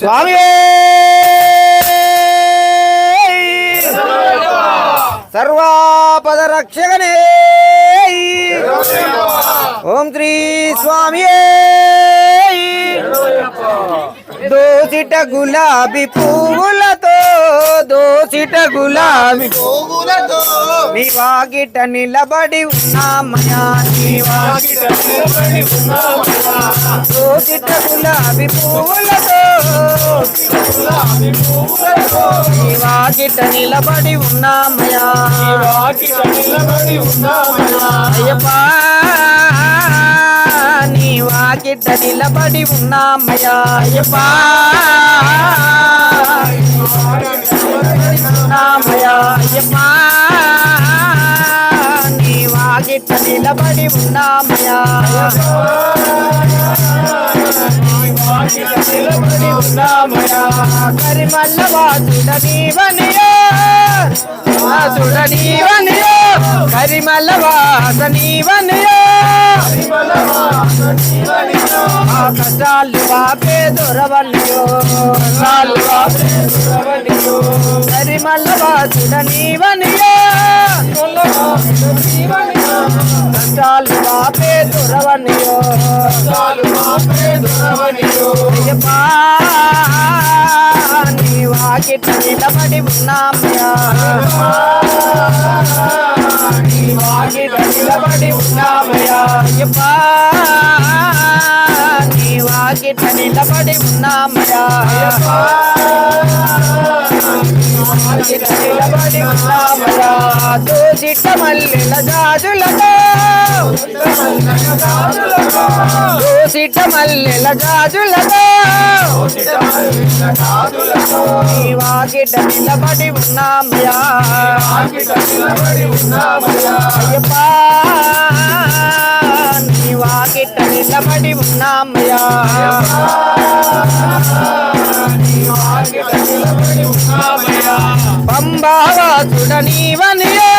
స్వామి! సర్వాపద రక్షగనే ఓం శ్రీ స్వామి దోసిట గులాబీ పువ్వులతో దోసిట గులాబీ పువ్వులతో నీ వాకిట నిలబడి ఉన్నామయా నీ వాకిట నిలబడి ఉన్నామయ్యా. దోసిట గులాబీ పువ్వులతో గులాబీ పువ్వులతో నీ వాకిట నిలబడి ఉన్నామయా ఈ వాకిట నిలబడి ఉన్నామయ్యా. అయ్యప్పా నీ వాకిట నిలబడి ఉన్నామయ్యా అయ్యప్పా ఉన్నామయ్యా అయ్యప్పా నీ నిలబడి ఉన్నామయా నిలబడి ఉన్నామయా కరిమల్ల వాసుల నీవనియో. వాసుడ నీవనియో కరిమల్ల వాస నీవనియో కష్టాలు వాపే దొరవనియో వాసుడ నీవనియో కష్టాలు వాపే దొరవనియో దొరవనియో. వాకిట నిలబడి వాకిట నిలబడి ఉన్నామయ్యా. నీ వాకిట నిలబడి ఉన్నామయ్యా. నిలబడి ఉన్నామయ్యా. దోసిట మల్లెల జాజులతో గాజులతో మల్లెల గాజులతో నీ వాకిట నిలబడి ఉన్నామయ్యా వాకిట నిలబడి ఉన్నామయ్యా. నీ వాకిట నిలబడి ఉన్నామయ్యా వాకిట నిలబడి ఉన్నామయ్యా. పంబావాసుడ నీవనియో.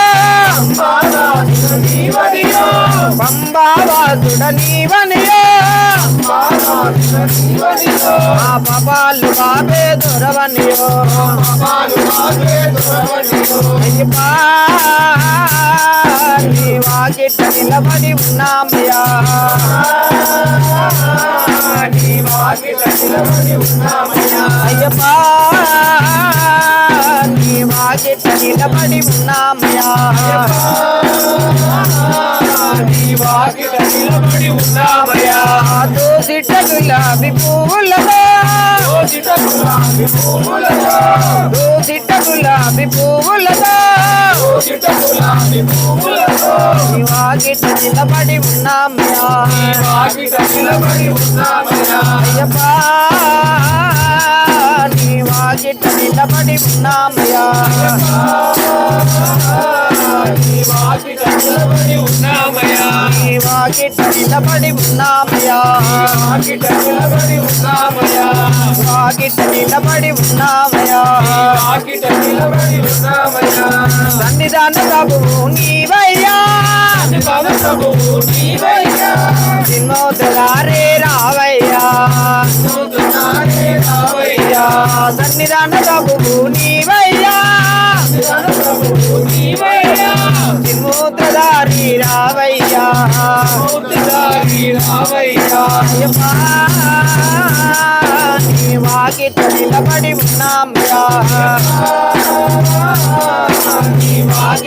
పంబావాసుడ నీవనియో. ఆ పాపాలు బాబే దొరవనియో నీ వాకిట నిలబడి ఉన్నామయ్యా ఈ వాకిట నిలబడి ఉన్నామయ్యా. అయ్యప్పా వాకిట నిలబడి ఉన్నామయ్యా. వాకిట నిలబడి ఉన్నామయ్యా. దోసిట గులాబీ పువ్వులతో దోసిట గులాబీ పువ్వులతో దోసిట గులాబీ దోసిట వాకిట నిలబడి ఉన్నామయ్యా. వాకిట నిలబడి ఉన్నామయ్యా. అయ్యప్పా. నిలబడి ఉన్నామయ్యా వాకిట నిలబడి ఉన్నామయ్యా. వాకిట నిలబడి ఉన్నామయ్యా వాకిట నిలబడి ఉన్నామయ్యా. వాకిట నిలబడి ఉన్నామయ్యా సన్నిధాన ప్రభువు నీవయ్యా ప్రభువు నీవయ్యా. సన్నిధాన ప్రభువు నీవయ్యా పద రావయ్యా నీ వాకిట నిలబడి ఉన్నాం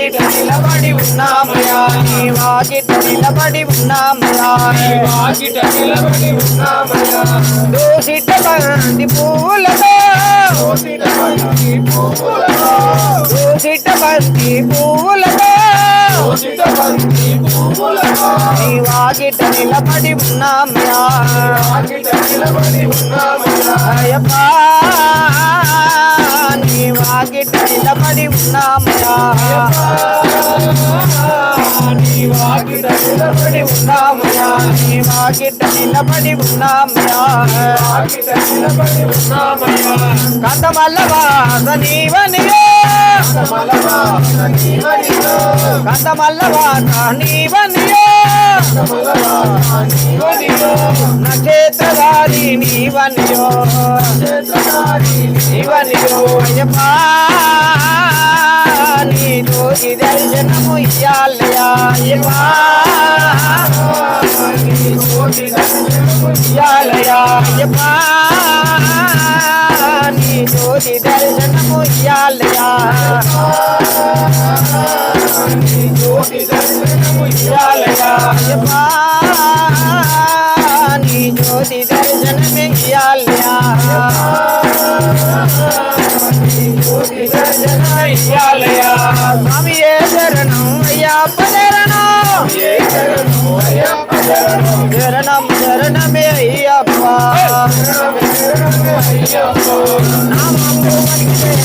వాకిట నిలబడి ఉన్నామయా నీ వాకిట నిలబడి ఉన్నామయా ఈ వాకిట నిలబడి ఉన్నామయా దోసిట బంతి పువ్వులతో దోసిట బంతి పువ్వులతో దోసిట బంతి పువ్వులతో దోసిట బంతి పువ్వులతో నీ వాకిట నిలబడి ఉన్నామయా వాకిట నిలబడి ఉన్నామయా అయ్యప్ప. వాకిట నిలబడి ఉన్నామయ్యా ఈ వాకిట నిలబడి ఉన్నామయ్యా నీ వాకిట నిలబడి ఉన్నామయ్యా వాకిట నిలబడి నీవనియో నక్షత్రధారి నీవనియో నీవనియో అయ్యప్పా నీ జ్యోతి దర్శనము ఇయ్యాలయా అయ్యప్పా నీ జ్యోతి దర్శనము ఇయ్యాలయా అయ్యప్పా నీ దర్శనము ఇయ్యాలయా నీ జ్యోతి దర్శనము ఇయ్యాలయా అయ్యప్పా నీ జ్యోతి దర్శనమే ఇయ్యాలయా నీ జ్యోతి దర్శనము ఇయ్యాలయా స్వామియే శరణం అయ్యప్ప శరణం ఏ శరణు అయ్యప్ప శరణు శరణం శరణమే అయ్యప్ప శరణమే శరణమే అయ్యప్ప నామము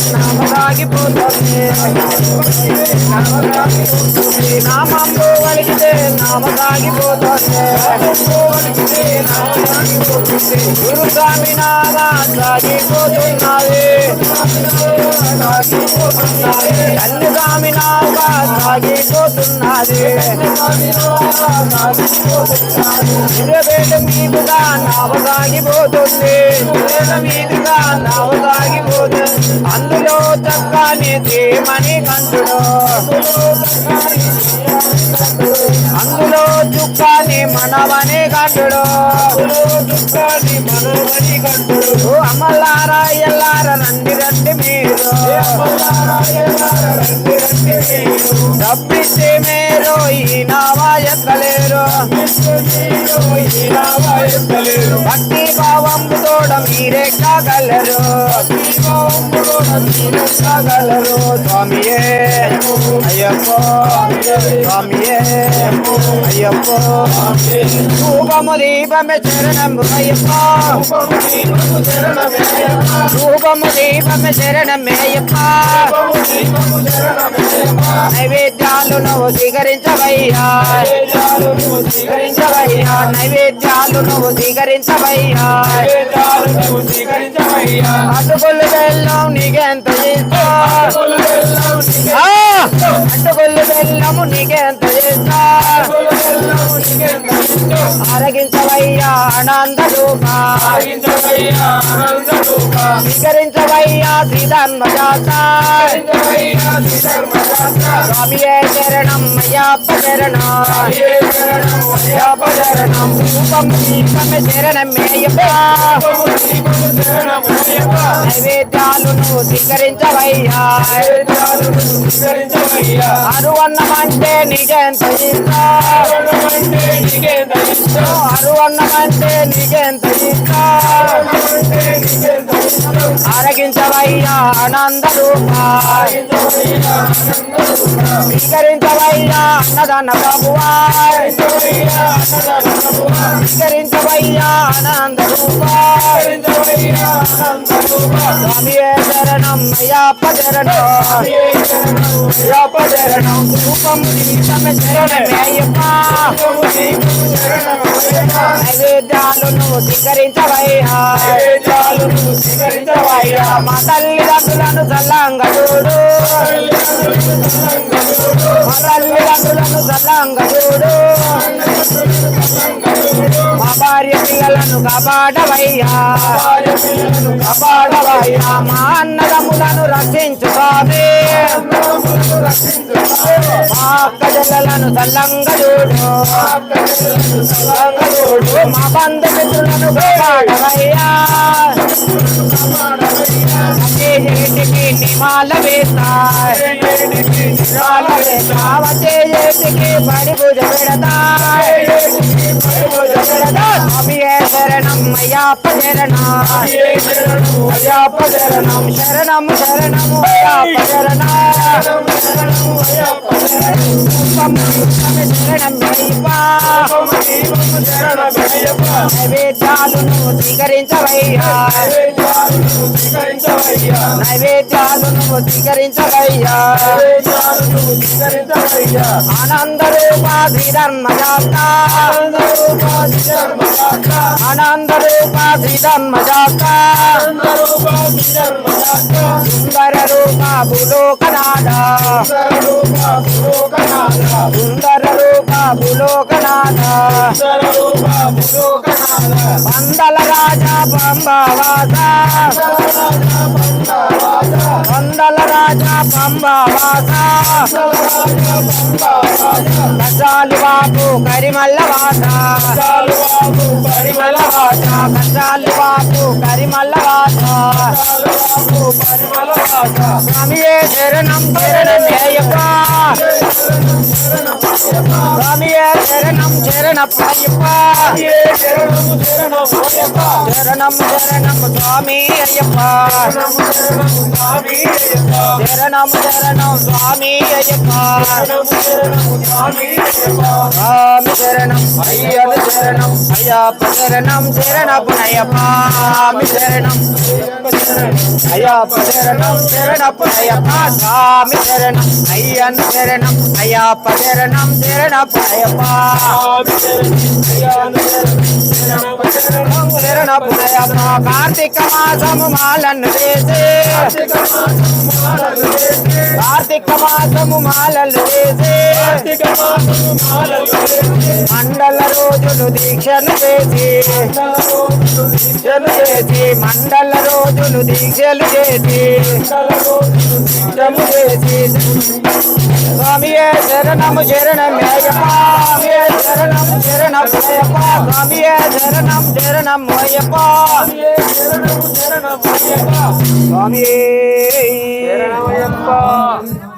పలికితే నామరాగిపోతుంది నామము పలికితే నామరాగిపోతుంది గురు స్వామి నామ సాగిపోతున్నది కన్ను స్వామి నామ సాగిపోతున్నది ఇరవేట మీదుగా నావ సాగిపోతుంది ఇరవేట మీదుగా నావ సాగిపోతుంది అందులో చక్కని దేమని కంటుడు అందులో చుక్కని మనవని కంటుడు చుక్కని మనవని కంటుడు అమలారా ఎల్లార రండి రండి మీరు. తప్పిస్తే మీరు ఈ నావా ఎక్కలేరు భక్తి భావంబు తోడ మీరే కాగలరు. కాగలరు స్వామియే అయ్యప్ప స్వామియే అయ్యప్ప రూపము దీపమే చరణము అయ్యప్ప రూపము దీపమే చరణమే అయ్యప్ప నైవేద్యాలు నువ్వు స్వీకరించవయ్యా. స్వీకరించవయ్యా నైవేద్యాలు నువ్వు స్వీకరించవయ్యా. అటుకొల్లు ఆరగించవయ్యా ఆనంద స్వీకరించవయ్యా శ్రీధర్మ స్వామియే శరణం అయ్యప్ప శరణం రూపం నైవేద్యాలను నువ్వు స్వీకరించవయ్యా అరువన్నం అంటే నీకెంత ఇస్తా అరువన్నం అంటే నీకెంత ఆరగించవయ్యా ఆనంద స్వీకరించవయ్యా అన్నదాన ప్రభువా. స్వీకరించవయ్యా ఆనంద స్వామియే శరణం అయ్యప్ప శరణం అయ్యప్ప శరణం రూపం దీపమే శరణమే అయ్యప్ప నైవేద్యాలు నువ్వు స్వీకరించవయ్యా మా తల్లిదండ్రులను చల్లంగా చూడు మా తల్లిదండ్రులను చల్లంగా చూడు మా భార్య పిల్లలను కాపాడవయ్యా. కాపాడవయ్యా మా అన్నదములను రక్షించు మా అక్క చెల్లెలను చల్లంగా చూడు మా బంధుమిత్రులను కాపాడవయ్యా. అదే నిమాల వేస్తాయి నిమాల పడి పూజ శరణం అయ్యప్ప శరణం అయ్యప్ప శరణం. శరణం అయ్యప్ప శరణం శరణం స్వీకరించవయ్యా నైవేద్యాలు నువ్వు స్వీకరించవయ్యా. ఆనంద రూప శ్రీధర్మ జాత ఆనంద రూప శ్రీధర్మ జాత సుందర రూప భూలోకనాథ. సుందర రూప భూలోకనాథ స్వరూప రాజా పంబవాస. పందల రాజా పంబవాస. కసాలి బాబు కరిమల్ల వాస. బాబు కసాలి బాబు కరిమల్ల వాస. వాస స్వామియే శరణం శరణం అయ్యప్ప స్వామియే శరణం శరణప్పయ్యప్ప ఏ శరణము శరణము అయ్యప్ప శరణం శరణం స్వామి అయ్యప్ప శరణము స్వామి అయ్యప్ప శరణం శరణం స్వామి అయ్యప్ప శరణము శరణము స్వామి అయ్యప్ప స్వామి శరణం అయ్యప్ప శరణం అయ్యప్ప శరణం శరణపునయ్యప్ప స్వామి శరణము శరణపునయ్యప్ప కార్తీక మాసము మాలను వేసే కార్తీక మాసము మాలలు వేసే మండల రోజులు దీక్షలు చేసి దీక్షలు చేసి మండల రోజులు దీక్షలు చేసి దీక్షలు చేసి స్వామియే శరణము శరణం శరణం శరణం అయ్యప్ప స్వామియే శరణం శరణం అయ్యప్ప శరణము